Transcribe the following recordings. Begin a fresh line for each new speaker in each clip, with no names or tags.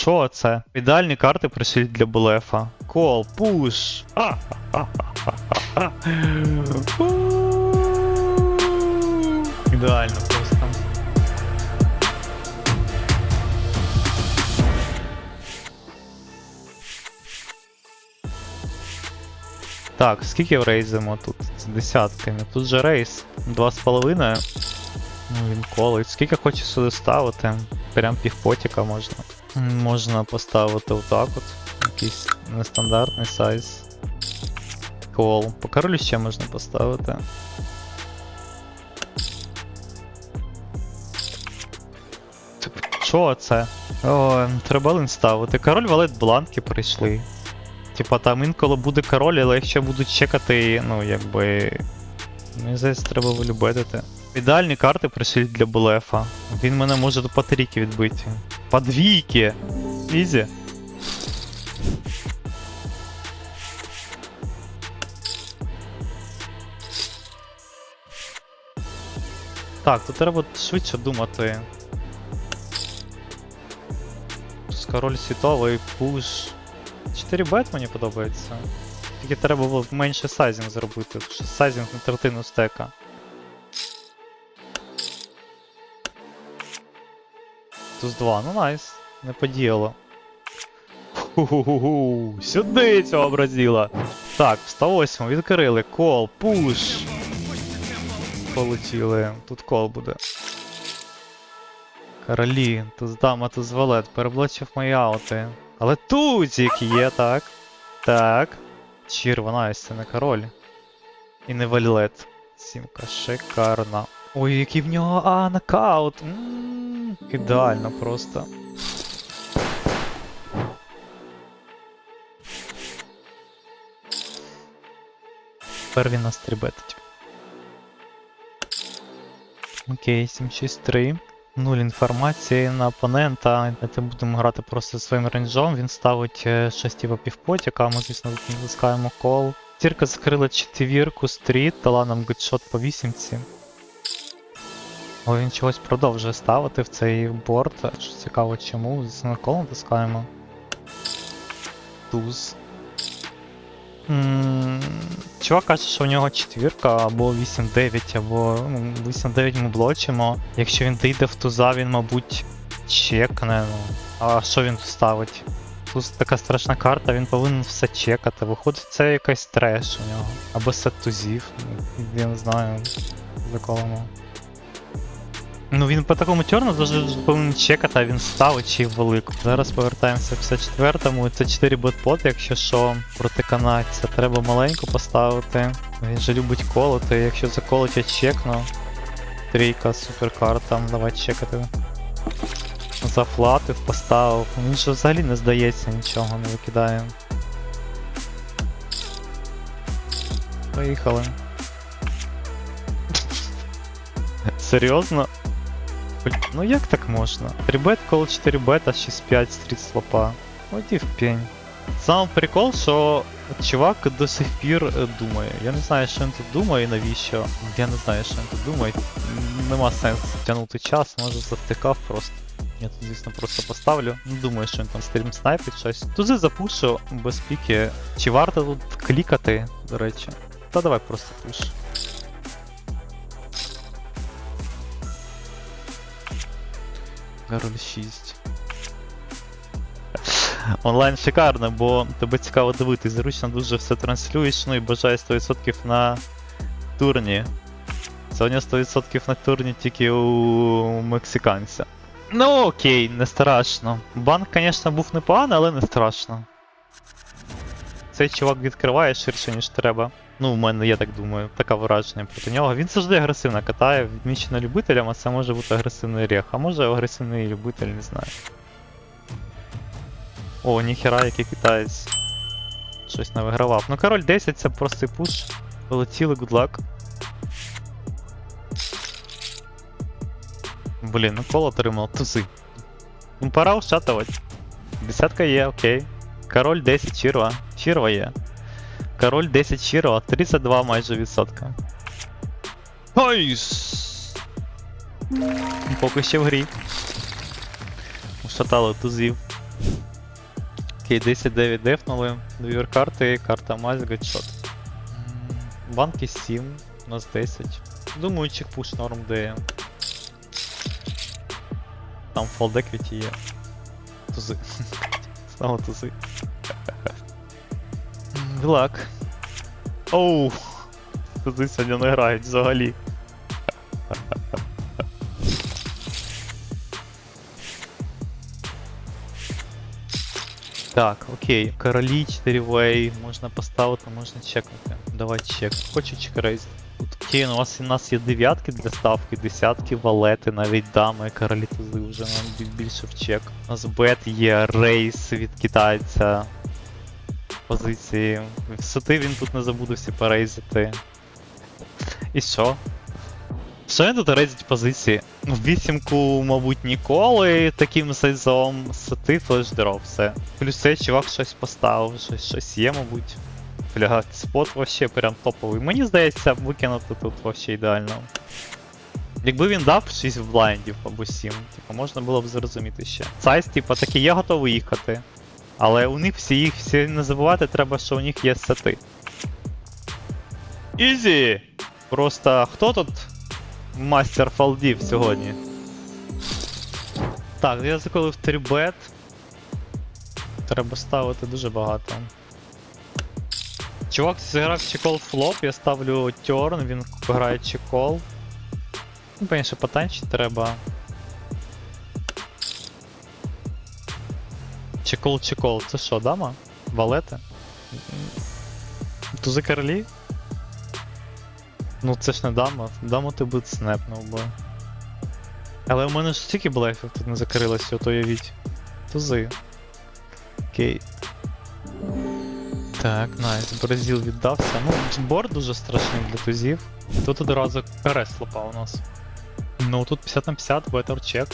Що це? Ідеальні карти прийшли для блефа. Кол, пуш. Ідеально просто. Так, скільки рейзимо тут? З десятками. Тут же рейс. Два з половиною. Ну він колить. Скільки хоче сюди ставити? Прям півпотіка можна. Можна поставити отак от. Якийсь нестандартний сайз. Кол. По королю ще можна поставити. Що це? О, треба лин ставити. Король валет бланки прийшли. Типа там інколи буде король, але якщо будуть чекати, ну якби. Мені здається, треба вилюбедити. Ідеальні карти прийшли для блефа. Він мене може по трійки відбити. По двійки! Ізі. Так, тут треба швидше думати. Король світовий, пуш. 4 бет мені подобається. Тільки треба було менше сайзінг зробити, що сайзінг на третину стека. Туз 2, ну найс, не подіяло. Ху-ху-ху-ху, сюди цього образіла. Так, 108 відкрили, кол, пуш. Полетіли, тут кол буде. Королі, туз дама, туз валет, переблочив мої аути. Але тузик є, так. Так. Чірва, найс, це не король. І не валет. Сімка шикарна. Ой, який в нього а, нокаут. М, Ідеально просто. Тепер він нас трибетить. Окей, 763. Нуль інформації на опонента. Ми будемо грати просто своїм рейнджом. Він ставить е, щось типу півпотіка, ми, звісно, натискаємо кол. Тірка закрила четвірку, стріт, дала нам гудшот по вісімці. О, він чогось продовжує ставити в цей борт. Що цікаво чому. Звісно, кол натискаємо. Туз. Чувак каже, що у нього четвірка або 8-9, або ну, 8-9 ми блочимо. Якщо він дійде в туза, він, мабуть, чекне. Ну. А що він ставить? Туз така страшна карта, він повинен все чекати. Виходить, це якийсь треш у нього. Або сет тузів. Ну, Я не знаю, за колому. Ну він по такому тьорну завжди повинен чекати, а він ставить чи велику. Зараз повертаємося в 54-му. Це 4 ботпот, якщо що, проти канадця. Треба маленьку поставити. Він же любить колоти, якщо заколоть, я чекну. Трійка, суперкарта, давай чекати. Зафлатив, поставив. Він же взагалі не здається, нічого не викидає. Поїхали. Серйозно? Блін, Ну як так можна? 3 бет, кол 4 бета, 6-5 стріт слопа. Оді в пень. Сам прикол, що чувак до сих пір е, думає. Я не знаю, що він тут думає навіщо. Я не знаю, що він тут думає. Нема сенсу тягнути час, може завтикав просто. Я тут, звісно, просто поставлю. Не думаю, що він там стрім снайпить щось. Тузи запушу без піки. Чи варто тут клікати, до речі? Та давай просто пуш. Король 6. Онлайн шикарно, бо тебе цікаво дивитись, зручно дуже все транслюєш, ну і бажаю 100% на турні. Сьогодні 100% на турні тільки у мексиканця. Ну окей, не страшно. Банк, звісно, був непоганий, але не страшно. Цей чувак відкриває ширше, ніж треба. Ну, в мене, я так думаю, таке враження проти нього. Він завжди агресивно катає, відмічено любителям, а це може бути агресивний рех, а може агресивний любитель, не знаю. О, ніхера, який китаєць. Щось не вигравав. Ну, король 10 це простий пуш. Полетіли, good luck. Блін, ну кол отримав тузи. Ну пора ушатувати. Десятка є, окей. Король 10 чірва. Чірва є. Король 10 чірва, 32 майже відсотка. Найс! Поки ще в грі. Ушатали тузів. Окей, 10-9 дефнули. Дві карти, карта мазь, гетшот. Банки 7, у нас 10. Думаю, чек пуш норм де. Там фолд еквіті є. Тузи. Знову тузи. Глак. Оу. Тузи сьогодні не грають взагалі. Так, окей, королі 4 вей, можна поставити, можна чекнути. Давай чек. Хочу чекрейз. Тут окей, ну, у вас у нас є дев'ятки для ставки, десятки, валети, навіть дами, королі тузи вже нам більше в чек. У нас бет є, рейс від китайця. Позиції. Соти він тут не забудувся порейзити. І що? Що він тут рейзить позиції? Ну, В вісімку, мабуть, ніколи таким сайзом сети флешдроп, все. Плюс цей чувак щось поставив, щось, щось є, мабуть. Бля, спот вообще прям топовий. Мені здається, викинути тут вообще ідеально. Якби він дав 6 блайндів або 7, типу, можна було б зрозуміти ще. Сайз, типу, такий я готовий їхати. Але у них всі їх всі не забувати треба, що у них є сети. Ізі! Просто хто тут мастер фалдів сьогодні? Так, я заколив 3 бет. Треба ставити дуже багато. Чувак зіграв чекол флоп, я ставлю тьорн, він грає чекол. Ну, конечно, потанчити треба. Чекол чекол, це що, дама? Валети? Тузи королі? Ну це ж не дама, даму ти би снепнув би. Але у мене ж стільки блефів тут не закрилося, то уявіть. Тузи. Окей. Так, найс, Бразил віддався. Ну, борт дуже страшний для тузів. Тут одразу РС лопа у нас. Ну тут 50 на 50, better чек.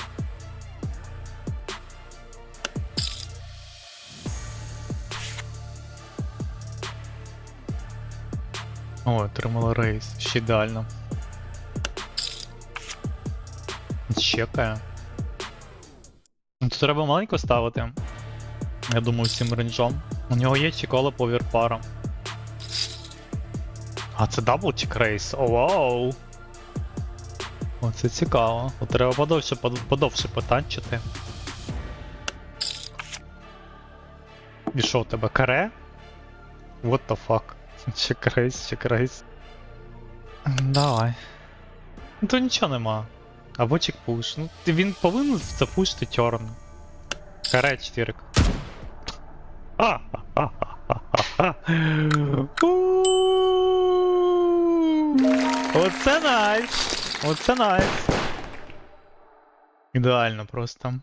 О, отримала рейс. Ще ідеально. Чекає. Ну, Тут треба маленько ставити. Я думаю, цим рейнджом. У нього є чекола по вірпарам. А це дабл чек рейс. О, вау. Оце цікаво. От треба подовше, под- подовше потанчити. І що у тебе каре? What the fuck? Чек рейс, чек рейс. Давай. Ну то нічого нема. Або чек пуш. Ну він повинен запушити тьорн. Каре 4. А! Оце найс! Оце найс! Ідеально просто.